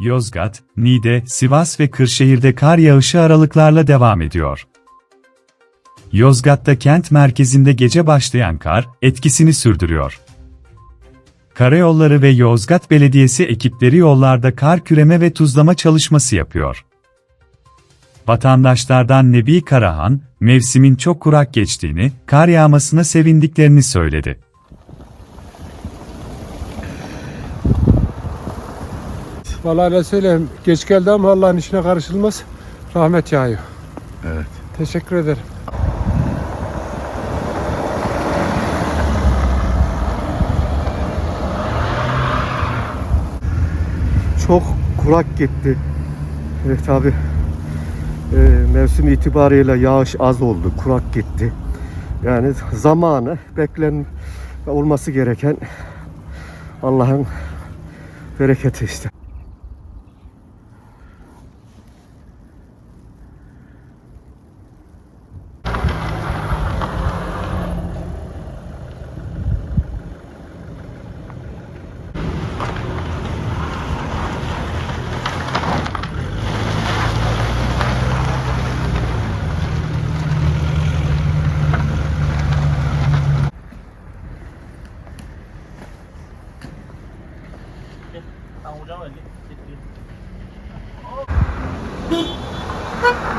Yozgat, Niğde, Sivas ve Kırşehir'de kar yağışı aralıklarla devam ediyor. Yozgat'ta kent merkezinde gece başlayan kar, etkisini sürdürüyor. Karayolları ve Yozgat Belediyesi ekipleri yollarda kar küreme ve tuzlama çalışması yapıyor. Vatandaşlardan Nebi Karahan, mevsimin çok kurak geçtiğini, kar yağmasına sevindiklerini söyledi. Vallahi ne söyleyeyim geç geldi ama Allah'ın işine karışılmaz. Rahmet yağıyor. Evet. Teşekkür ederim. çok kurak gitti. Evet abi. Ee, mevsim itibariyle yağış az oldu. Kurak gitti. Yani zamanı beklen olması gereken Allah'ın bereketi işte. Hocam öyle.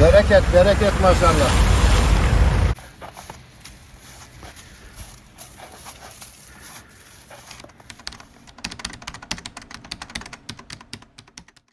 Bereket, bereket maşallah.